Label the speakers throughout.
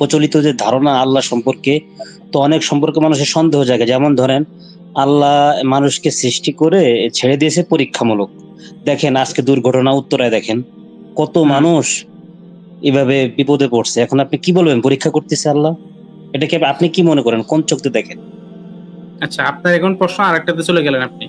Speaker 1: প্রচলিত যে ধারণা আল্লাহ সম্পর্কে তো অনেক সম্পর্কে মানুষের সন্দেহ জাগে। যেমন ধরেন আল্লাহ মানুষকে সৃষ্টি করে ছেড়ে দিয়েছে পরীক্ষামূলক। দেখেন আজকে দুর্ঘটনা উত্তরায় দেখেন কত মানুষ এভাবে বিপদে পড়ছে। এখন আপনি কি বলবেন পরীক্ষা করতেছে আল্লাহ? এটাকে আপনি কি মনে করেন? কোন চোখতে দেখেন?
Speaker 2: আচ্ছা আপনার এখন প্রশ্ন আরেকটাতে চলে গেলেন আপনি।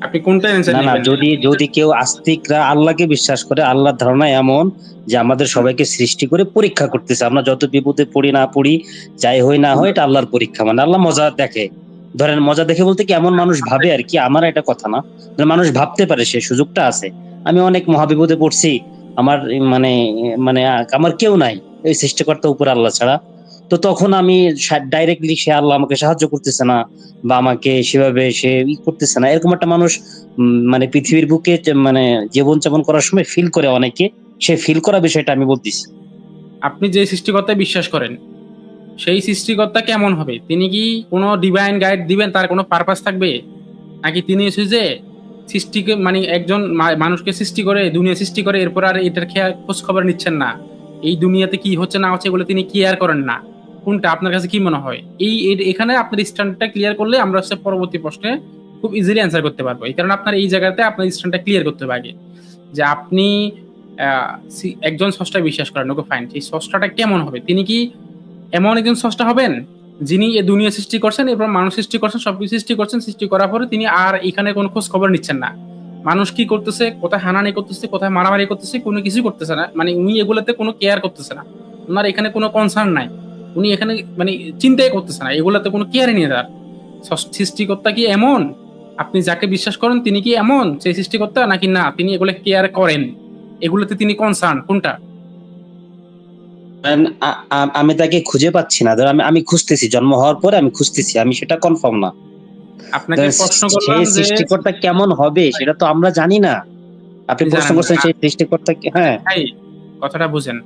Speaker 2: আপনি কোনটা
Speaker 1: না না যদি যদি কেউ আস্তিকরা আল্লাহকে বিশ্বাস করে আল্লাহর ধারণা এমন যে আমাদের সবাইকে সৃষ্টি করে পরীক্ষা করতেছে। আমরা যত বিপদে পড়ি না পড়ি যাই হই না হয় এটা আল্লাহর পরীক্ষা। মানে আল্লাহ মজা দেখে। ধরেন মজা দেখে বলতে কি এমন মানুষ ভাবে আর কি আমার এটা কথা না। মানুষ ভাবতে পারে সে সুযোগটা আছে। আমি অনেক মহাবিপদে পড়ছি আমার মানে মানে আমার কেউ নাই। এই সৃষ্টিকর্তা উপর আল্লাহ ছাড়া। তো তখন আমি ডাইরেক্টলি সে আল্লাহ আমাকে সাহায্য করতেছে না বা আমাকে সেভাবে সে ই করতেছে না। এরকম একটা মানুষ মানে পৃথিবীর বুকে মানে জীবন যাপন করার সময় ফিল করে অনেকে। সে ফিল করা বিষয়টা আমি বলতেছি।
Speaker 2: আপনি যে সৃষ্টিকর্তায় বিশ্বাস করেন, সেই সৃষ্টিকর্তা কেমন হবে? তিনি কি কোনো ডিভাইন গাইড দিবেন, তার কোনো পারপাস থাকবে? নাকি তিনি হচ্ছে যে সৃষ্টিকে মানে একজন মানুষকে সৃষ্টি করে, দুনিয়া সৃষ্টি করে, এরপর আর এটার খেয়াল খোঁজ খবর নিচ্ছেন না। এই দুনিয়াতে কি হচ্ছে না হচ্ছে এগুলো তিনি কেয়ার করেন না। কোনটা আপনার কাছে কি মনে হয়? এই এখানে আপনার স্ট্যান্ডটা ক্লিয়ার করলে আমরা হচ্ছে পরবর্তী প্রশ্নে খুব ইজিলি অ্যান্সার করতে পারব। এই কারণে আপনার এই জায়গাতে আপনার স্ট্যান্ডটা ক্লিয়ার করতে হবে আগে। যে আপনি একজন স্রষ্টা বিশ্বাস করেন, ওকে ফাইন সেই স্রষ্টাটা কেমন হবে? তিনি কি এমন একজন স্রষ্টা হবেন, যিনি এ দুনিয়া সৃষ্টি করছেন এরপর মানুষ সৃষ্টি করছেন, সবকিছু সৃষ্টি করছেন, সৃষ্টি করার পরে তিনি আর এখানে কোনো খোঁজ খবর নিচ্ছেন না। মানুষ কি করতেছে, কোথায় হানানি করতেছে, কোথায় মারামারি করতেছে, কোনো কিছু করতেছে না। মানে উনি এগুলোতে কোনো কেয়ার করতেছে না। ওনার এখানে কোনো কনসার্ন নাই। উনি এখানে মানে চিন্তাই করতেছে না এগুলাতে কোনো কেয়ারই নেই তার। সৃষ্টিকর্তা কি এমন? আপনি যাকে বিশ্বাস করেন তিনি কি এমন? সেই সৃষ্টিকর্তা নাকি না তিনি এগুলো কেয়ার করেন? এগুলোতে তিনি কনসার্ন কোনটা?
Speaker 1: আমি তাকে খুঁজে পাচ্ছি না। ধর আমি আমি খুঁজতেছি জন্ম হওয়ার পরে আমি খুঁজতেছি আমি সেটা কনফার্ম না।
Speaker 2: আপনাকে প্রশ্ন করলাম যে
Speaker 1: সৃষ্টিকর্তা কেমন হবে সেটা তো আমরা জানি না। আপনি প্রশ্ন করছেন সেই সৃষ্টিকর্তা হ্যাঁ।
Speaker 2: কথাটা বুঝেন।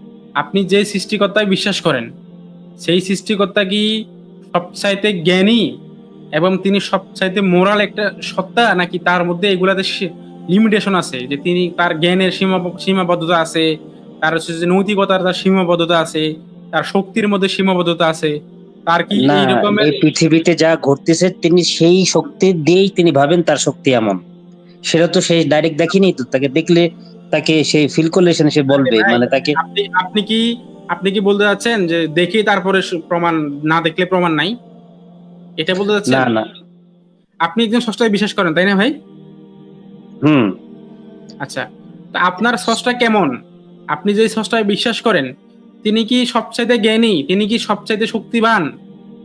Speaker 2: আপনি যে সৃষ্টিকর্তায় বিশ্বাস করেন সেই সৃষ্টিকর্তা কি সবচাইতে জ্ঞানী এবং তিনি সবচাইতে মোরাল একটা সত্তা নাকি তার মধ্যে এগুলাতে লিমিটেশন আছে যে তিনি তার জ্ঞানের সীমা সীমাবদ্ধতা আছে তার হচ্ছে যে নৈতিকতার তার সীমাবদ্ধতা আছে তার শক্তির মধ্যে সীমাবদ্ধতা আছে তার কি এই
Speaker 1: পৃথিবীতে যা ঘটতেছে তিনি সেই শক্তি দিয়েই তিনি ভাবেন তার শক্তি এমন। সেটা তো সেই ডাইরেক্ট দেখিনি তো তাকে দেখলে তাকে সেই ফিল করলে সে বলবে মানে তাকে
Speaker 2: আপনি কি আপনি কি বলতে যাচ্ছেন যে দেখি তারপরে প্রমাণ না দেখলে প্রমাণ নাই? এটা বলতে যাচ্ছেন
Speaker 1: না না।
Speaker 2: আপনি একজন ষষ্ঠায় বিশ্বাস করেন তাই না ভাই?
Speaker 1: হুম।
Speaker 2: আচ্ছা তা আপনার ষষ্ঠা কেমন? আপনি যে ষষ্ঠায় বিশ্বাস করেন তিনি কি সবচাইতে জ্ঞানী? তিনি কি সবচাইতে শক্তিবান?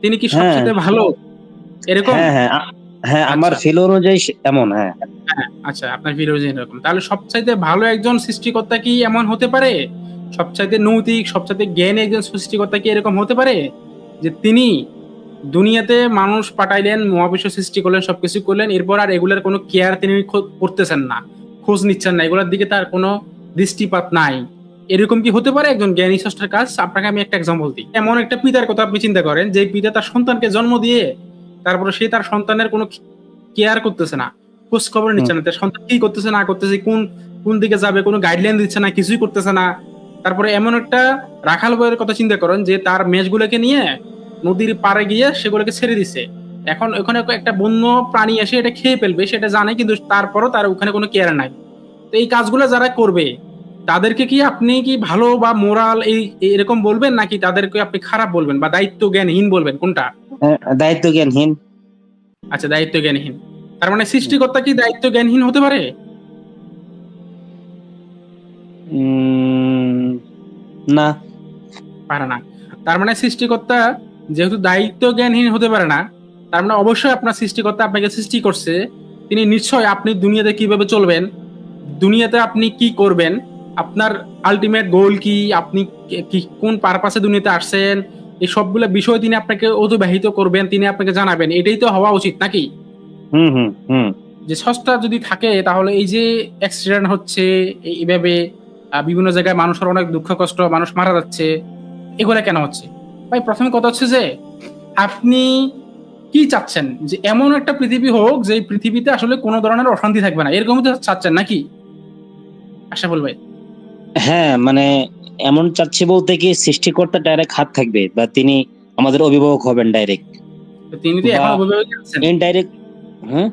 Speaker 2: তিনি কি
Speaker 1: হ্যাঁ।
Speaker 2: সবচাইতে ভালো? এরকম?
Speaker 1: হ্যাঁ হ্যাঁ হ্যাঁ আমার
Speaker 2: আচ্ছা।
Speaker 1: ফিল অনুযায়ী এমন হ্যাঁ।
Speaker 2: আচ্ছা আপনার ফিলোজি এরকম। তাহলে সবচাইতে ভালো একজন সৃষ্টিকর্তা কি এমন হতে পারে? সবচাইতে নৈতিক সবচাইতে জ্ঞানী একজন সৃষ্টিকর্তা কি এরকম হতে পারে? যে তিনি দুনিয়াতে মানুষ পাঠাইলেন মহাবিশ্ব সৃষ্টি করলেন সবকিছু করলেন এরপর আর এগুলোর কোনো কেয়ার তিনি করতেছেন না খোঁজ নিচ্ছেন না এগুলোর দিকে তার কোনো দৃষ্টিপাত নাই। এরকম কি হতে পারে একজন জ্ঞানী ষষ্ঠের কাজ? আপনাকে আমি একটা এক্সাম্পল দিই। এমন একটা পিতার কথা আপনি চিন্তা করেন যে পিতা তার সন্তানকে জন্ম দিয়ে তারপরে সে তার সন্তানের কোনো কেয়ার করতেছে না খোঁজ খবর নিচ্ছে না। তার সন্তান কি করতেছে না করতেছে কোন কোন দিকে যাবে কোনো গাইডলাইন দিচ্ছে না কিছুই করতেছে না তারপরে এমন একটা রাখাল বইয়ের কথা চিন্তা করেন যে তার মেষগুলোকে নিয়ে নদীর পাড়ে গিয়ে সেগুলোকে ছেড়ে দিছে। এখন ওখানে একটা বন্য প্রাণী এসে এটা খেয়ে ফেলবে সেটা জানে কিন্তু তারপরও তার ওখানে কোনো কেয়ার নাই। তো এই কাজগুলো যারা করবে তাদেরকে কি আপনি কি ভালো বা মোরাল এই এরকম বলবেন নাকি তাদেরকে আপনি খারাপ বলবেন বা দায়িত্ব জ্ঞানহীন বলবেন? কোনটা?
Speaker 1: হ্যাঁ, দায়িত্ব জ্ঞানহীন
Speaker 2: আচ্ছা দায়িত্ব জ্ঞানহীন তার মানে সৃষ্টিকর্তা কি দায়িত্ব জ্ঞানহীন হতে পারে?
Speaker 1: না।
Speaker 2: পারে না। তার মানে সৃষ্টিকর্তা যেহেতু দায়িত্ব জ্ঞানহীন হতে পারে না তার মানে অবশ্যই আপনার সৃষ্টিকর্তা আপনাকে সৃষ্টি করছে। তিনি নিশ্চয় আপনি দুনিয়াতে কীভাবে চলবেন দুনিয়াতে আপনি কি করবেন আপনার আলটিমেট গোল কি আপনি কি- কোন পারপাসে দুনিয়াতে আসছেন এই সবগুলো বিষয় তিনি আপনাকে অতিবাহিত করবেন তিনি আপনাকে জানাবেন এটাই তো হওয়া উচিত নাকি?
Speaker 1: হুম হুম হুম।
Speaker 2: যে সস্তা যদি থাকে তাহলে এই যে অ্যাক্সিডেন্ট হচ্ছে এইভাবে বিভিন্ন জায়গায় মানুষের অনেক দুঃখ কষ্ট মানুষ মারা যাচ্ছে। এগুলো কেন হচ্ছে? ভাই প্রথমে কথা হচ্ছে যে আপনি কি চাচ্ছেন? যে এমন একটা পৃথিবী হোক যে পৃথিবীতে আসলে কোনো ধরনের অশান্তি থাকবে না। এরকমই তো চাচ্ছেন নাকি? আশা বল ভাই।
Speaker 1: হ্যাঁ মানে এমন চাচ্ছি বলতে কি সৃষ্টিকর্তা ডাইরেক্ট হাত থাকবে বা তিনি আমাদের অভিভাবক হবেন ডাইরেক্ট
Speaker 2: তিনি তো এখন অভিভাবক আছেন।
Speaker 1: ইনডাইরেক্ট হ্যাঁ?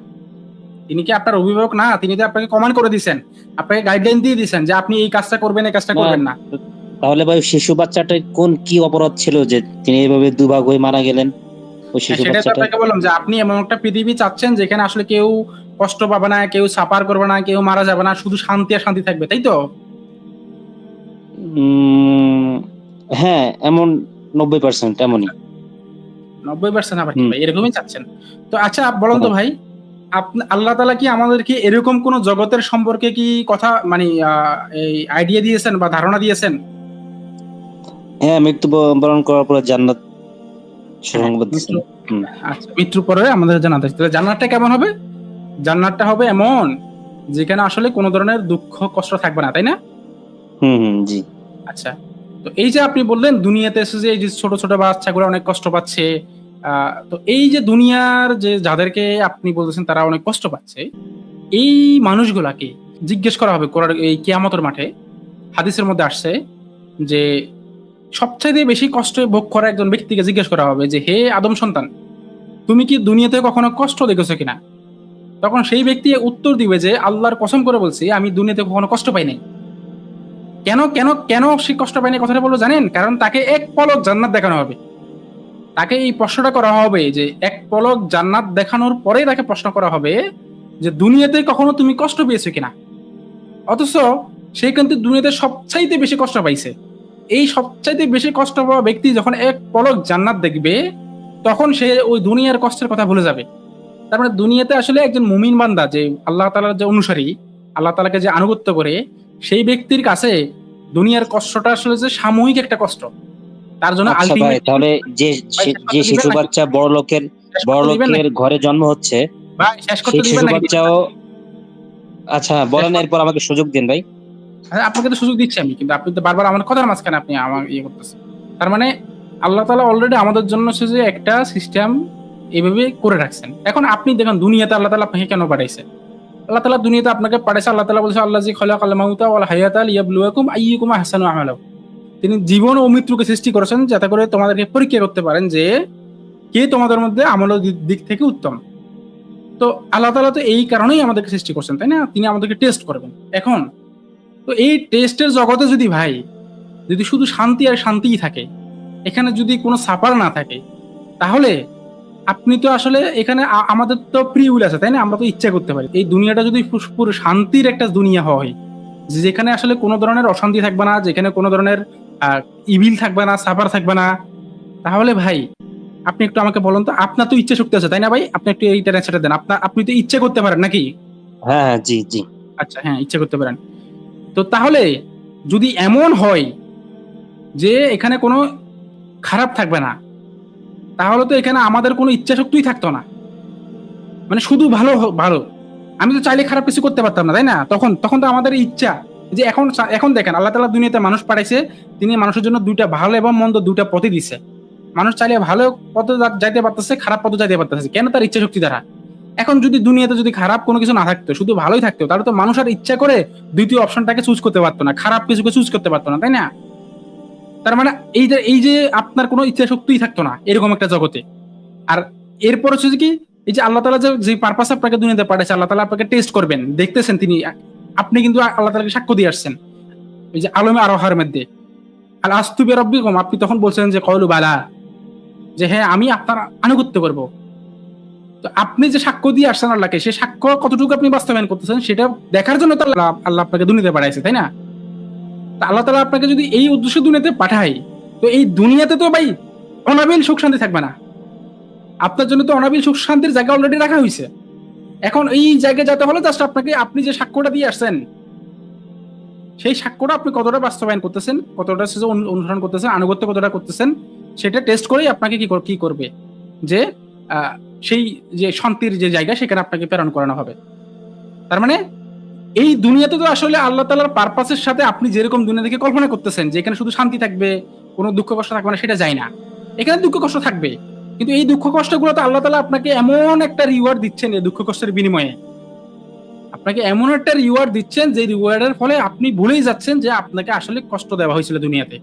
Speaker 2: তিনি কি আপনার অভিভাবক? না তিনি তো আপনাকে কমান্ড করে দিয়েছেন আপনাকে গাইডলাইন দিয়ে দিয়েছেন যে আপনি এই কাজটা করবেন এই কাজটা করবেন না।
Speaker 1: তাহলে ভাই শিশু বাচ্চাটা কোন কি অপরাধ ছিল যে তিনি এইভাবে দুভাগ হয়ে মারা গেলেন? ওই শিশু
Speaker 2: হ্যাঁ, সেটাই তো আপনাকে বললাম যে আপনি এমন একটা পৃথিবী চাচ্ছেন যেখানে আসলে কেউ কষ্ট পাবে না কেউ সাফার করবে না কেউ মারা যাবে না শুধু শান্তি আর শান্তি থাকবে তাই তো?
Speaker 1: হ্যাঁ এমন নব্বই পার্সেন্ট এমনই।
Speaker 2: নব্বই পার্সেন্ট আবার ভাই এরকমই চাচ্ছেন? তো আচ্ছা বলুন তো
Speaker 1: হ্যাঁ।
Speaker 2: ভাই আল্লাহ তালা কি আমাদেরকে এরকম কোন জগতের সম্পর্কে কি কথা মানে এই আইডিয়া দিয়েছেন বা ধারণা দিয়েছেন?
Speaker 1: হ্যাঁ মৃত্যু বরণ করার পরে জান্নাত হুম।
Speaker 2: আচ্ছা মৃত্যুর পরে আমাদের জান্নাত আছে। তাহলে জান্নাতটা কেমন হবে? জান্নাতটা হবে এমন যেখানে আসলে কোনো ধরনের দুঃখ কষ্ট থাকবে না তাই না?
Speaker 1: হুম হুম জি।
Speaker 2: আচ্ছা তো এই যে আপনি বললেন দুনিয়াতে এসে যে এই যে ছোট ছোট বাচ্চাগুলো অনেক কষ্ট পাচ্ছে তো এই যে দুনিয়ার যে যাদেরকে আপনি বলতেছেন, তারা অনেক কষ্ট পাচ্ছে। এই মানুষগুলাকে জিজ্ঞেস করা হবে কোরআন, এই কেয়ামতের মাঠে। হাদিসের মধ্যে আসছে যে, সবচাইতে বেশি কষ্ট ভোগ করা একজন ব্যক্তিকে জিজ্ঞেস করা হবে যে, হে আদম সন্তান, তুমি কি দুনিয়াতে কখনো কষ্ট দেখেছ কিনা? তখন সেই ব্যক্তি উত্তর দিবে যে, আল্লাহর কসম করে বলছি, আমি দুনিয়াতে কখনো কষ্ট পাই নাই। কেন কেন কেন সে কষ্ট পায়নি কথাটা বলব জানেন? কারণ তাকে এক পলক জান্নাত দেখানো হবে। তাকে এই প্রশ্নটা করা হবে যে এক পলক জান্নাত দেখানোর পরে তাকে প্রশ্ন করা হবে যে দুনিয়াতে কখনো তুমি কষ্ট পেয়েছ কিনা? অথচ সে কিন্তু দুনিয়াতে সবচাইতে বেশি কষ্ট পাইছে। এই সবচাইতে বেশি কষ্ট পাওয়া ব্যক্তি যখন এক পলক জান্নাত দেখবে, তখন সে ওই দুনিয়ার কষ্টের কথা ভুলে যাবে। তার মানে দুনিয়াতে আসলে একজন মুমিন বান্দা যে আল্লাহ তালার যে অনুসারী, আল্লাহ তালাকে যে আনুগত্য করে, সেই ব্যক্তির কাছে দুনিয়ার কষ্টটা আসলে যে সাময়িক একটা কষ্ট। তার জন্য
Speaker 1: আচ্ছা
Speaker 2: আলটিমেট
Speaker 1: তাহলে যে যে শিশু বাচ্চা বড় লোকের বড় লোকের ঘরে জন্ম হচ্ছে
Speaker 2: ভাই শেষ করতে দিবেন নাকি?
Speaker 1: বাচ্চাও আচ্ছা বলেন এরপর আমাকে সুযোগ দিন ভাই।
Speaker 2: আপনাকে তো সুযোগ দিচ্ছি আমি কিন্তু আপনি তো বারবার আমার কথার মাঝখানে আপনি আমার ইয়ে করতেছেন। তার মানে আল্লাহ তালা অলরেডি আমাদের জন্য সে যে একটা সিস্টেম এইভাবে করে রাখছেন। এখন আপনি দেখেন দুনিয়াতে আল্লাহ তালা আপনাকে কেন পাঠাইছে? আল্লাহ তালা দুনিয়াতে আপনাকে পাঠাইছে আল্লাহ তালা বলছে আল্লাহ জি খলাক আল মাউতা ওয়াল হায়াতা লিয়াবলুয়াকুম আইয়ুকুম আহসানু আমালা তিনি জীবন ও মৃত্যুকে সৃষ্টি করেছেন যাতে করে তোমাদেরকে পরীক্ষা করতে পারেন যে কে তোমাদের মধ্যে আমল দিক- থেকে উত্তম। তো আল্লাহ তালা তো এই কারণেই আমাদেরকে সৃষ্টি করছেন, তাই না? তিনি আমাদেরকে টেস্ট করবেন। এখন, তো এই টেস্টের জগতে যদি ভাই, যদি শুধু শান্তি আর শান্তিই থাকে, এখানে যদি কোনো সাপার না থাকে, তাহলে আপনি তো আসলে এখানে আমাদের তো প্রি উইল আছে, তাই না? আমরা তো ইচ্ছা করতে পারি। এই দুনিয়াটা যদি পুরো শান্তির একটা দুনিয়া হয় যেখানে আসলে কোনো ধরনের অশান্তি থাকবে না, যেখানে কোনো ধরনের ইভিল থাকবে না সাফার থাকবে না। তাহলে ভাই আপনি একটু আমাকে বলুন তো আপনার তো ইচ্ছা শক্তি আছে তাই না ভাই? আপনি একটু এইটা সেটা দেন। আপনার আপনি তো ইচ্ছে করতে পারেন নাকি?
Speaker 1: হ্যাঁ হ্যাঁ জি জি।
Speaker 2: আচ্ছা হ্যাঁ ইচ্ছে করতে পারেন। তো তাহলে যদি এমন হয় যে এখানে কোনো খারাপ থাকবে না তাহলে তো এখানে আমাদের কোনো ইচ্ছা শক্তিই থাকতো না। মানে শুধু ভালো ভালো। আমি তো চাইলে খারাপ কিছু করতে পারতাম না তাই না? তখন তখন তো আমাদের ইচ্ছা। যে এখন এখন দেখেন, আল্লাহ তালা দুনিয়াতে মানুষ পাঠাইছে, তিনি মানুষের জন্য দুইটা ভালো এবং মন্দ দুইটা পথে দিছে। মানুষ চাইলে ভালো পথে যাইতে পারতেছে, খারাপ পথে যাইতে পারতেছে, কেন তার ইচ্ছা শক্তি দ্বারা? এখন যদি দুনিয়াতে যদি খারাপ কোনো কিছু না থাকতো, শুধু ভালোই থাকতো, তাহলে তো মানুষ আর ইচ্ছা করে দ্বিতীয় অপশনটাকে চুজ করতে পারতো না, খারাপ কিছুকে চুজ করতে পারতো না, তাই না? তার মানে এই যে এই যে আপনার কোনো ইচ্ছা শক্তিই থাকতো না, এরকম একটা জগতে। আর এরপর হচ্ছে কি, এই যে আল্লাহ তালা যে পারপাস আপনাকে দুনিয়াতে পাঠাচ্ছে আল্লাহ তালা আপনাকে টেস্ট করবেন, দেখতেছেন তিনি আপনি কিন্তু আল্লাহ তালাকে সাক্ষ্য দিয়ে আসছেন। এই যে আলমে আরোহার মধ্যে। আর আস্তুবে রব্বিকম আপনি তখন বলছেন যে কয়লু বালা, যে হ্যাঁ আমি আপনার আনুগত্য করব। তো আপনি যে সাক্ষ্য দিয়ে আসছেন আল্লাহকে, সে সাক্ষ্য কতটুকু আপনি বাস্তবায়ন করতেছেন, সেটা দেখার জন্য তো আল্লাহ আল্লাহ আপনাকে দুনিয়াতে পাঠাইছে, তাই না? তা আল্লাহ তালা আপনাকে যদি এই উদ্দেশ্যে দুনিয়াতে পাঠায়, তো এই দুনিয়াতে তো ভাই অনাবিল সুখ শান্তি থাকবে না। আপনার জন্য তো অনাবিল সুখ শান্তির জায়গা অলরেডি রাখা হয়েছে এখন এই জায়গায় যেতে হলে জাস্ট আপনাকে, আপনি যে সাক্ষ্যটা দিয়ে আসছেন, সেই সাক্ষ্যটা আপনি কতটা বাস্তবায়ন করতেছেন, কতটা সে অনুসরণ করতেছেন, আনুগত্য কতটা করতেছেন, সেটা টেস্ট করেই আপনাকে কি কি করবে? যে সেই যে শান্তির যে জায়গা, সেখানে আপনাকে প্রেরণ করানো হবে। তার মানে এই দুনিয়াতে তো আসলে আল্লাহ তালার পারপাসের সাথে আপনি যেরকম দুনিয়া থেকে কল্পনা করতেছেন, যে এখানে শুধু শান্তি থাকবে, কোনো দুঃখ কষ্ট থাকবে না, সেটা যায় না। এখানে দুঃখ কষ্ট থাকবে। কিন্তু এই দুঃখ কষ্টগুলো তো আল্লাহ তালা আপনাকে এমন একটা রিওয়ার্ড দিচ্ছেন এই দুঃখ কষ্টের বিনিময়ে। আপনাকে এমন একটা রিওয়ার্ড দিচ্ছেন যে রিওয়ার্ডের ফলে আপনি ভুলেই যাচ্ছেন যে আপনাকে আসলে কষ্ট দেওয়া হয়েছিল দুনিয়াতে।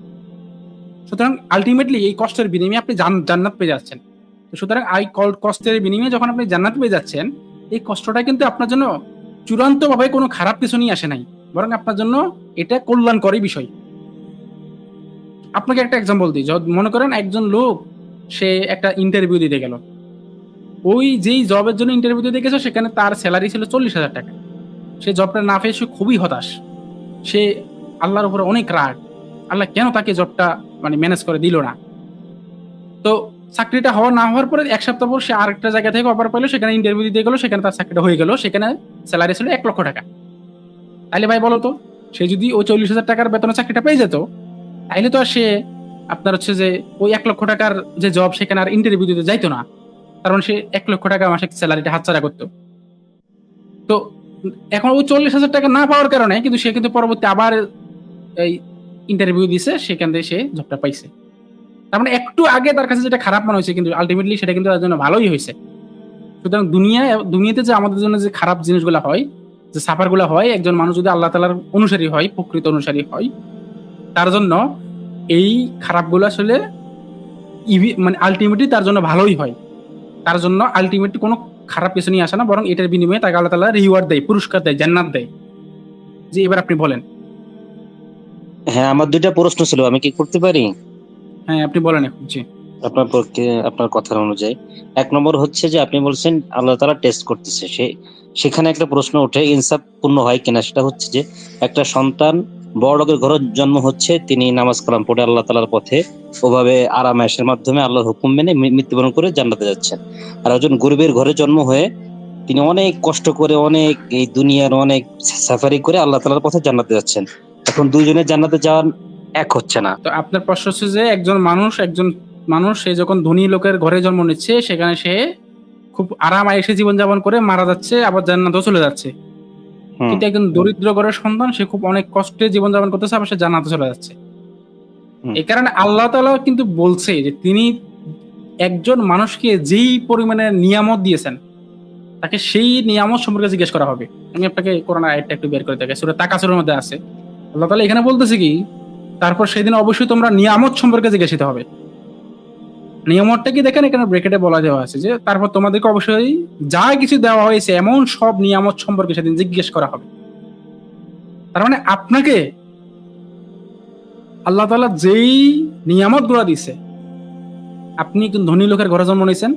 Speaker 2: সুতরাং আলটিমেটলি এই কষ্টের বিনিময়ে আপনি জান্নাত পেয়ে যাচ্ছেন। সুতরাং এই কল- কষ্টের বিনিময়ে যখন আপনি জান্নাত পেয়ে যাচ্ছেন, এই কষ্টটা কিন্তু আপনার জন্য চূড়ান্তভাবে কোনো খারাপ কিছু নিয়ে আসে নাই। বরং আপনার জন্য এটা কল্যাণকরী বিষয়। আপনাকে একটা এক্সাম্পল দিই। মনে করেন একজন লোক সে একটা ইন্টারভিউ দিতে গেল। ওই যেই জবের জন্য ইন্টারভিউ দিতে গেছে, সেখানে তার স্যালারি ছিল চল্লিশ হাজার টাকা। সে জবটা না পেয়ে সে খুবই হতাশ। সে আল্লাহর উপরে অনেক রাগ। আল্লাহ কেন তাকে জবটা মানে ম্যানেজ করে দিল না? তো চাকরিটা হওয়া না হওয়ার পরে এক সপ্তাহ পর সে আরেকটা জায়গা থেকে অফার পেল সেখানে ইন্টারভিউ দিতে গেলো, সেখানে তার চাকরিটা হয়ে গেল, সেখানে স্যালারি ছিল এক লক্ষ টাকা। তাইলে ভাই বলো তো সে যদি ওই চল্লিশ হাজার টাকার বেতনের চাকরিটা পেয়ে যেত, তাইলে তো আর সে আপনার হচ্ছে যে ওই এক লক্ষ টাকার যে জব সেখানে আর ইন্টারভিউ দিতে যাইতো না। কারণ সে এক লক্ষ টাকা মাসে স্যালারিটা হাতছাড়া করতো। তো এখন ওই চল্লিশ হাজার টাকা না পাওয়ার কারণে কিন্তু সে কিন্তু পরবর্তী আবার এই ইন্টারভিউ দিছে, সেখান থেকে সে জবটা পাইছে। তার মানে একটু আগে তার কাছে যেটা খারাপ মনে হয়েছে কিন্তু আলটিমেটলি সেটা কিন্তু তার জন্য ভালোই হয়েছে। সুতরাং দুনিয়া, দুনিয়াতে যে আমাদের জন্য যে খারাপ জিনিসগুলো হয়, যে সাফারগুলো হয়, একজন মানুষ যদি আল্লাহ তালার অনুসারী হয়, প্রকৃত অনুসারী হয়, তার জন্য এই খারাপগুলো আসলে ইভি- মানে আলটিমেটলি তার জন্য ভালোই হয়। তার জন্য আলটিমেটলি কোনো খারাপ কিছু নিয়ে আসে না বরং এটার বিনিময়ে তাকে আল্লাহ তালা রিওয়ার্ড দেয় পুরস্কার দেয় জান্নাত দেয়। যে এবার আপনি বলেন।
Speaker 1: হ্যাঁ আমার দুইটা প্রশ্ন ছিল আমি কি করতে পারি?
Speaker 2: হ্যাঁ আপনি বলেন এখন জি।
Speaker 1: আপনার পক্ষে আপনার কথার অনুযায়ী। এক নম্বর হচ্ছে যে আপনি বলছেন আল্লাহ তালা টেস্ট করতেছে। সে সেখানে একটা প্রশ্ন ওঠে ইনসাফ পূর্ণ হয় কিনা? সেটা হচ্ছে যে একটা সন্তান বড় লোকের ঘরে জন্ম হচ্ছে, তিনি নামাজ কালাম পড়ে আল্লাহ তালার পথে ওভাবে আরামায়েশের মাধ্যমে আল্লাহর হুকুম মেনে মৃত্যুবরণ করে জান্নাতে যাচ্ছেন। আর একজন গরিবের ঘরে জন্ম হয়ে তিনি অনেক কষ্ট করে, অনেক এই দুনিয়ার অনেক সাফারি করে আল্লাহ তালার পথে জান্নাতে যাচ্ছেন। এখন দুইজনের জান্নাতে যাওয়ার এক হচ্ছে না।
Speaker 2: তো আপনার প্রশ্ন হচ্ছে যে, একজন মানুষ একজন মানুষ, সে যখন ধনী লোকের ঘরে জন্ম নিচ্ছে, সেখানে সে খুব আরাম আয়েসে জীবনযাপন করে মারা যাচ্ছে, আবার জান্নাতও চলে যাচ্ছে। কিন্তু একজন দরিদ্র ঘরের সন্তান সে খুব অনেক কষ্টে জীবনযাপন করতেছে আবার সে জান্নাতে চলে যাচ্ছে। এই কারণে আল্লাহ তাআলা কিন্তু বলছে যে তিনি একজন মানুষকে যেই পরিমাণে নিয়ামত দিয়েছেন তাকে সেই নিয়ামত সম্পর্কে জিজ্ঞেস করা হবে। আমি আপনাকে কোরআন আয়াতটা একটু বের করে দেখে সুরা তাকাসুরের মধ্যে আছে। আল্লাহ তাআলা এখানে বলতেছে কি তারপর সেদিন অবশ্যই তোমরা নিয়ামত সম্পর্কে জিজ্ঞাসিত হবে। নিয়ামতটা কি দেখেন? এখানে ব্রেকেটে বলা দেওয়া আছে যে, তারপর তোমাদেরকে অবশ্যই যা কিছু দেওয়া হয়েছে, এমন সব নিয়ামত সম্পর্কে সেদিন জিজ্ঞেস করা হবে। তার মানে আপনাকে আল্লাহ তালা যেই নিয়ামতগুলা দিছে, আপনি একজন ধনী লোকের ঘরে জন্ম নিয়েছেন,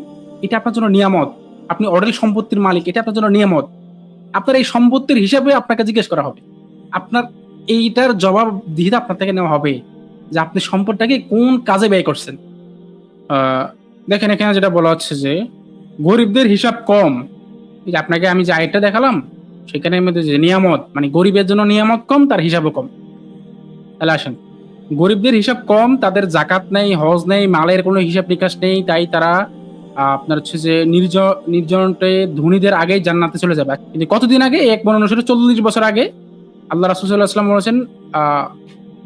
Speaker 2: এটা আপনার জন্য নিয়ামত। আপনি অডেল সম্পত্তির মালিক, এটা আপনার জন্য নিয়ামত। আপনার এই সম্পত্তির হিসাবে আপনাকে জিজ্ঞেস করা হবে। আপনার এইটার জবাব দিতে আপনার থেকে নেওয়া হবে যে আপনি সম্পদটাকে কোন কাজে ব্যয় করছেন। দেখেন এখানে যেটা বলা হচ্ছে যে গরিবদের হিসাব কম। এই যে আপনাকে আমি যে আয়টা দেখালাম সেখানে মধ্যে যে নিয়ামত মানে গরিবের জন্য নিয়ামত কম, তার হিসাবও কম। তাহলে আসেন, গরিবদের হিসাব কম, তাদের জাকাত নেই, হজ নেই, মালের কোনো হিসাব নিকাশ নেই, তাই তারা আপনার হচ্ছে যে নির্জ, নির্জনটে ধনীদের আগেই জান্নাতে চলে যাবে। কিন্তু কতদিন আগে? এক বর্ণ অনুসারে চল্লিশ বছর আগে আল্লাহ রাসুসাল্লাহাম বলেছেন, আহ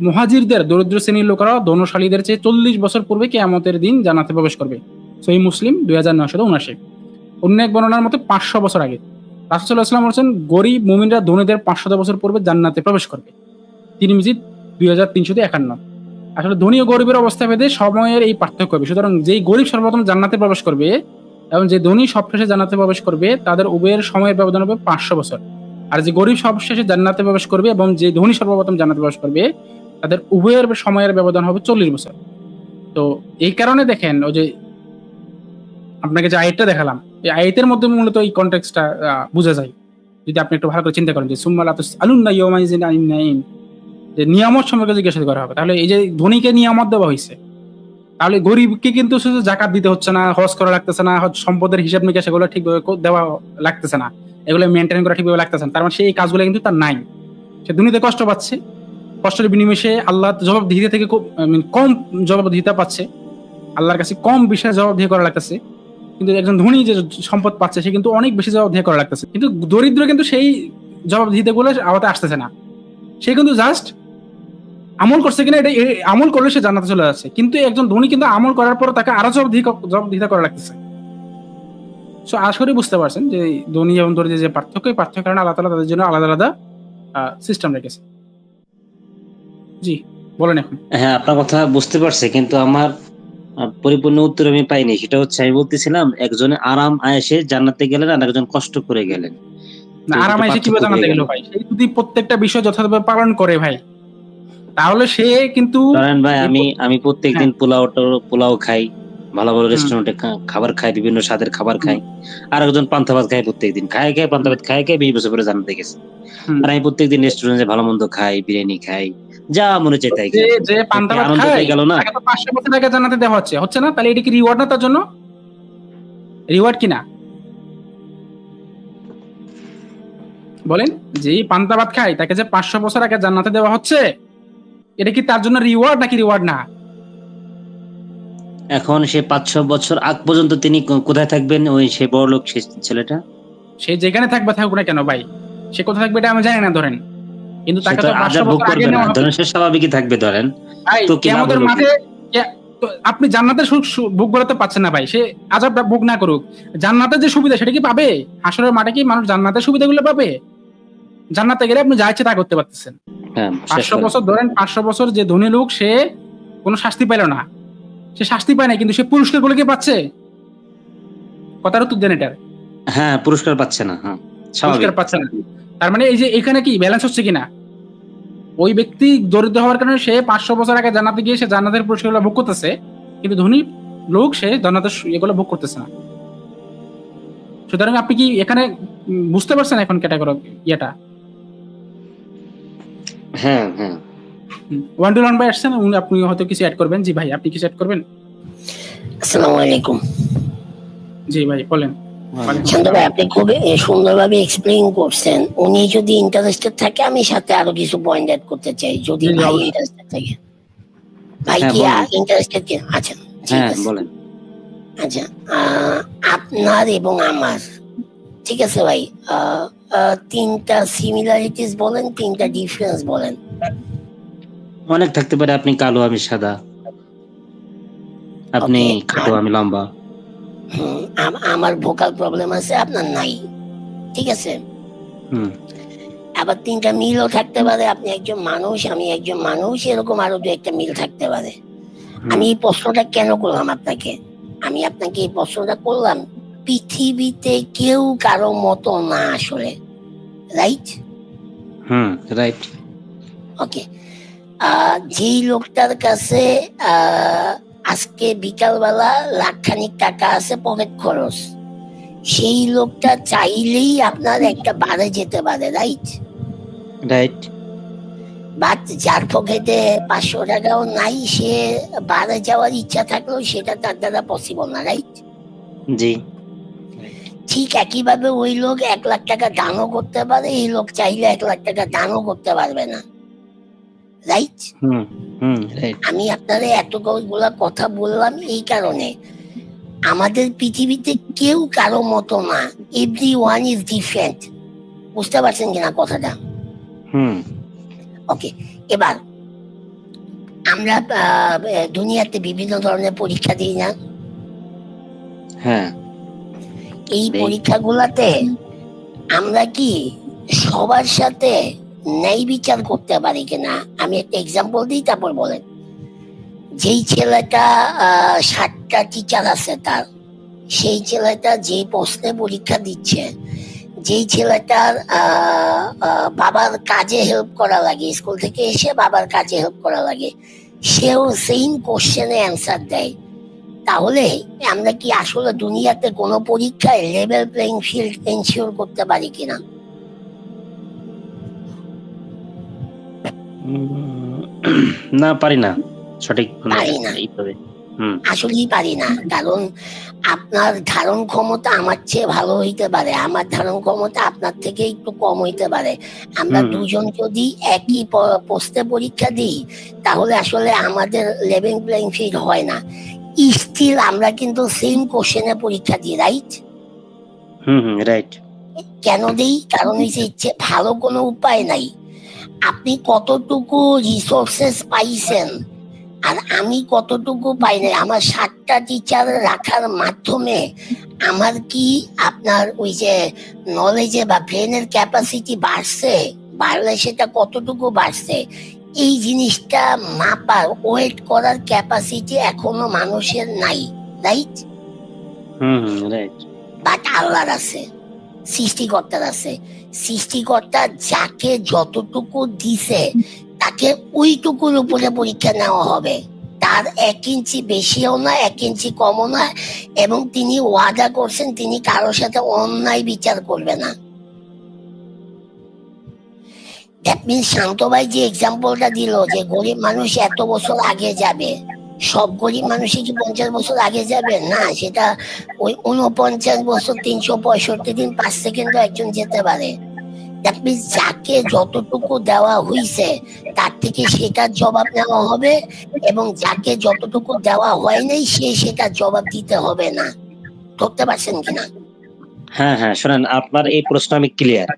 Speaker 2: মুহাজিরদের, দরিদ্র শ্রেণির লোকেরা ধনশালীদের চেয়ে চল্লিশ বছর পূর্বে কেয়ামতের দিন জানাতে প্রবেশ করবে। সহি মুসলিম দুই হাজার নয়শো উনাশি অন্য এক বর্ণনার মতে পাঁচশো বছর আগে রাসুসাল্লাহ আসলাম বলেছেন গরিব মুমিনরা ধনীদের পাঁচশত বছর পূর্বে জান্নাতে প্রবেশ করবে। তিন মিজিদ দুই হাজার তিনশো একান্ন। আসলে ধনী ও গরিবের অবস্থা ভেদে সময়ের এই পার্থক্য হবে। সুতরাং যেই গরিব সর্বপ্রথম জান্নাতে প্রবেশ করবে এবং যে ধনী সবশেষে জান্নাতে প্রবেশ করবে, তাদের উভয়ের সময়ের ব্যবধান হবে পাঁচশো বছর। আর যে গরিব সবশেষে জান্নাতে প্রবেশ করবে এবং যে ধনী সর্বপ্রথম জান্নাতে প্রবেশ করবে তাদের উভয়ের সময়ের ব্যবধান হবে চল্লিশ বছর। তো এই কারণে দেখেন, ওই যে আপনাকে যে আয়টা দেখালাম, এই আয়তের মধ্যে মূলত এই কন্টেক্সটা বোঝা যায়। যদি আপনি একটু ভালো করে চিন্তা করেন যে সুম্মাল ইয়মাইজিন যে নিয়ামত সম্পর্কে জিজ্ঞাসা করা হবে। তাহলে এই যে ধনীকে নিয়ামত দেওয়া হয়েছে তাহলে গরিবকে কিন্তু শুধু জাকাত দিতে হচ্ছে না, হজ করা লাগতেছে না সম্পদের হিসাব নিকাশ এগুলো ঠিকভাবে দেওয়া লাগতেছে না। এগুলো মেনটেন করা ঠিকভাবে লাগতেছে না। তার মানে সেই কাজগুলো কিন্তু তার নাই। সে দুনিয়াতে কষ্ট পাচ্ছে কষ্টের বিনিময়ে আল্লাহ জবাব দিতে থেকে খুব কম জবাব দিতে পাচ্ছে। আল্লাহর কাছে কম বিষয়ে জবাব দিয়ে করা লাগতেছে। কিন্তু একজন ধনী যে সম্পদ পাচ্ছে, সে কিন্তু অনেক বেশি জবাব দিয়ে করা লাগতেছে। কিন্তু দরিদ্র কিন্তু সেই জবাব দিতে গুলো আওয়াতে আসতেছে না। সে কিন্তু জাস্ট আমল করছে কিনা এটা আমল করলে সে জানাতে চলে যাচ্ছে। কিন্তু একজন ধনী কিন্তু আমল করার পর তাকে আরও জবাব দিয়ে জবাব দিতে করা লাগতেছে। সো আশা করি বুঝতে পারছেন যে ধনী এবং দরিদ্র যে পার্থক্য পার্থক্য কারণে আল্লাহ তালা তাদের জন্য আলাদা আলাদা সিস্টেম রেখেছে। জি বলেন এখন।
Speaker 1: হ্যাঁ আপনার কথা বুঝতে পারছি কিন্তু আমার পরিপূর্ণ উত্তর আমি পাইনি। সেটা হচ্ছে আমি বলতেছিলাম একজনে আরাম আয়েসে জান্নাতে গেলেন আর একজন কষ্ট করে গেলেন।
Speaker 2: আরাম আয়েসে কীভাবে
Speaker 1: জান্নাতে
Speaker 2: গেল। ভাই? সে যদি প্রত্যেকটা বিষয় যথাযথভাবে পালন করে ভাই তাহলে সে কিন্তু
Speaker 1: ধরেন ভাই আমি আমি প্রত্যেকদিন পোলাও টো- পোলাও খাই। ভালো ভালো। রেস্টুরেন্টে খাবার খায় বিভিন্ন স্বাদের খাবার খায়। আর একজন পান্তা ভাত খায় প্রত্যেকদিন খায় খাই পান্তা ভাত খায় খাই বিশ বছর পরে জানতে গেছে। আর আমি প্রত্যেকদিন রেস্টুরেন্টে ভালো মন্দ খাই বিরিয়ানি খাই যা মনে চাই তাই
Speaker 2: যে পান্তা ভাত খায়
Speaker 1: গেল না?
Speaker 2: পাঁচশো বছর আগে জানাতে দেওয়া হচ্ছে। হচ্ছে না? তাহলে এটা কি রিওয়ার্ড না তার জন্য? রিওয়ার্ড কি না? বলেন যে পান্তা ভাত খায় তাকে যে পাঁচশো বছর আগে জান্নাতে দেওয়া হচ্ছে এটা কি তার জন্য রিওয়ার্ড নাকি রিওয়ার্ড না?
Speaker 1: এখন সে পাঁচ ছ বছর আগ পর্যন্ত তিনি কোথায় থাকবেন? ওই সে বড় লোক সে ছেলেটা?
Speaker 2: সে যেখানে থাকবে থাকবে না কেন ভাই? সে কোথায় থাকবে এটা আমি জানি না ধরেন। কিন্তু তাকে
Speaker 1: তো আজাব ভোগ করবে না। ধরেন সে স্বাভাবিকই থাকবে ধরেন। তো কি লাভ
Speaker 2: কেমতের মাঠে আপনি জান্নাতের সুখ ভোগ করাতে পাচ্ছেন না ভাই। সে আজাবটা ভোগ না করুক। জান্নাতের যে সুবিধা সেটা কি পাবে? হাসরের মাঠে কি মানুষ জান্নাতের সুবিধাগুলো পাবে? জান্নাতে গেলে আপনি যা ইচ্ছে তা করতে পারতেছেন।
Speaker 1: হ্যাঁ
Speaker 2: পাঁচশো। বছর ধরেন পাঁচশো বছর যে ধনী লোক সে কোনো শাস্তি পাইল না। সে শাস্তি পায় না কিন্তু সে পুরস্কারগুলো কি পাচ্ছে? কথার উত্তর দেন এটার।
Speaker 1: হ্যাঁ পুরস্কার পাচ্ছে না হ্যাঁ
Speaker 2: পুরস্কার পাচ্ছে না। তার মানে এই যে এখানে কি ব্যালেন্স হচ্ছে কিনা? ওই ব্যক্তি দরিদ্র হওয়ার কারণে সে পাঁচশো বছর আগে জান্নাতে গিয়ে সে জান্নাতের পুরস্কারগুলো ভোগ করতেছে কিন্তু ধনী লোক সে জান্নাতের এগুলো ভোগ করতেছে না। সুতরাং আপনি কি এখানে বুঝতে পারছেন এখন ক্যাটাগরি ইয়েটা?
Speaker 1: হ্যাঁ হ্যাঁ।
Speaker 2: ওয়ান টু ওয়ান ভাই আসছেন উনি আপনি হয়তো কিছু অ্যাড করবেন। জি ভাই আপনি কিছু অ্যাড করবেন?
Speaker 3: আসসালামু আলাইকুম।
Speaker 2: জি ভাই বলেন।
Speaker 3: শান্ত ভাই আপনি খুব সুন্দরভাবে এক্সপ্লেইন করছেন। উনি যদি ইন্টারেস্টেড থাকে আমি সাথে আরও কিছু পয়েন্ট অ্যাড করতে চাই যদি ভাই ইন্টারেস্টেড থাকে। ভাই
Speaker 1: হ্যাঁ,
Speaker 3: কি। ইন্টারেস্টেড কি? আচ্ছা ঠিক
Speaker 1: হ্যাঁ
Speaker 3: আছে।
Speaker 1: বলেন।
Speaker 3: আচ্ছা আহ, আপনার এবং আমার ঠিক আছে ভাই? তিনটা সিমিলারিটিস বলেন তিনটা ডিফারেন্স বলেন।
Speaker 1: অনেক থাকতে পারে আপনি কালো আমি সাদা। আপনি খাটো আমি লম্বা।
Speaker 3: আমার ভোকাল প্রবলেম আছে আপনার নাই। ঠিক আছে?
Speaker 1: হুম।
Speaker 3: আবার তিনটা মিলও থাকতে পারে আপনি একজন মানুষ আমি একজন মানুষ এরকম আরও দু একটা মিল থাকতে পারে। আমি এই প্রশ্নটা কেন করলাম আপনাকে? আমি আপনাকে এই প্রশ্নটা করলাম পৃথিবীতে কেউ কারও মতো না আসলে রাইট
Speaker 1: হুম রাইট
Speaker 3: ওকে যেই লোকটার কাছে আজকে বিকালবেলা লাখখানিক টাকা আছে পকেট খরচ। সেই লোকটা চাইলেই আপনার একটা বারে যেতে পারে রাইট?
Speaker 1: রাইট।
Speaker 3: বাট যার পকেটে পাঁচশো টাকাও নাই সে বারে যাওয়ার ইচ্ছা থাকলেও সেটা তার দ্বারা পসিবল না রাইট?
Speaker 1: জি।
Speaker 3: ঠিক একইভাবে ওই লোক এক লাখ টাকা দানও করতে পারে এই লোক চাইলে এক লাখ টাকা দানও করতে পারবে না। রাইট আমি আপনারা এতগুলা কথা বললাম এই কারণে। আমাদের পৃথিবীতে কেউ কারও মতো না। এভরি ওয়ান ইজ ডিফারেন্ট বুঝতে পারছেন কিনা কথাটা?
Speaker 1: হুম।
Speaker 3: ওকে এবার আমরা দুনিয়াতে বিভিন্ন ধরনের পরীক্ষা দিই না।
Speaker 1: হ্যাঁ।
Speaker 3: এই। পরীক্ষাগুলাতে আমরা কি সবার সাথে ন্যায় বিচার করতে পারি কিনা, আমি একটা এক্সাম্পল দিই, তারপর বলেন। যেই ছেলেটা ষাটটা টিচার আছে তার, সেই ছেলেটা যে প্রশ্নে পরীক্ষা দিচ্ছে, যেই ছেলেটার বাবার কাজে হেল্প করা লাগে স্কুল থেকে এসে বাবার কাজে হেল্প করা লাগে, সেও সেম কোশ্চেনে অ্যান্সার দেয়। তাহলে আমরা কি আসলে দুনিয়াতে কোনো পরীক্ষায় লেভেল প্লেইং ফিল্ড এনশিওর করতে পারি কিনা?
Speaker 1: না পারি না। সঠিক
Speaker 3: পারি না। আসলেই পারি না। কারণ আপনার ধারণ ক্ষমতা আমার চেয়ে ভালো হইতে পারে। আমার ধারণ ক্ষমতা আপনার থেকে একটু কম হইতে পারে। আমরা দুজন যদি একই পোস্টে পরীক্ষা দিই তাহলে আসলে আমাদের লেভেল প্লেইং ফিল্ড হয় না। স্টিল আমরা কিন্তু সেম কোশ্চেনে পরীক্ষা দিই রাইট
Speaker 1: হুম হুম রাইট
Speaker 3: কেন দেই? কারণ হচ্ছে ইচ্ছে ভালো কোনো উপায় নাই। আপনি কতটুকু রিসোর্সেস পাইছেন? আর আমি কতটুকু পাই নাই? আমার সাতটা টিচার রাখার মাধ্যমে আমার কি আপনার ওই যে নলেজে বা ব্রেনের ক্যাপাসিটি বাড়ছে? বাড়লে সেটা কতটুকু বাড়ছে? এই জিনিসটা মাপার ওয়েট করার ক্যাপাসিটি এখনও মানুষের নাই রাইট
Speaker 1: হুম রাইট
Speaker 3: বাট আল্লাহর আছে সৃষ্টিকর্তার আছে। সৃষ্টিকর্তা যাকে যতটুকু দিছে, তাকে ওইটুকুর উপরে পরীক্ষা নেওয়া হবে। তার এক ইঞ্চি বেশিও না, এক ইঞ্চি কমও না এবং তিনি ওয়াদা করছেন তিনি কারোর সাথে অন্যায় বিচার করবে না। দ্যাট শান্ত ভাই যে এক্সাম্পলটা দিল যে গরিব মানুষ এত বছর আগে যাবে সব গরিব মানুষই কি পঞ্চাশ বছর আগে যাবে? না, সেটা ওই উনপঞ্চাশ বছর তিনশো পঁয়ষট্টি দিন পাঁচ সেকেন্ডও একজন যেতে পারে। যাকে যতটুকু দেওয়া হইছে, তার থেকে সেটার জবাব নেওয়া হবে এবং যাকে যতটুকু দেওয়া হয় নাই, সে সেটার জবাব দিতে হবে না। ধরতে পারছেন কিনা?
Speaker 1: হ্যাঁ হ্যাঁ শোনেন, আপনার এই প্রশ্ন আমি ক্লিয়ার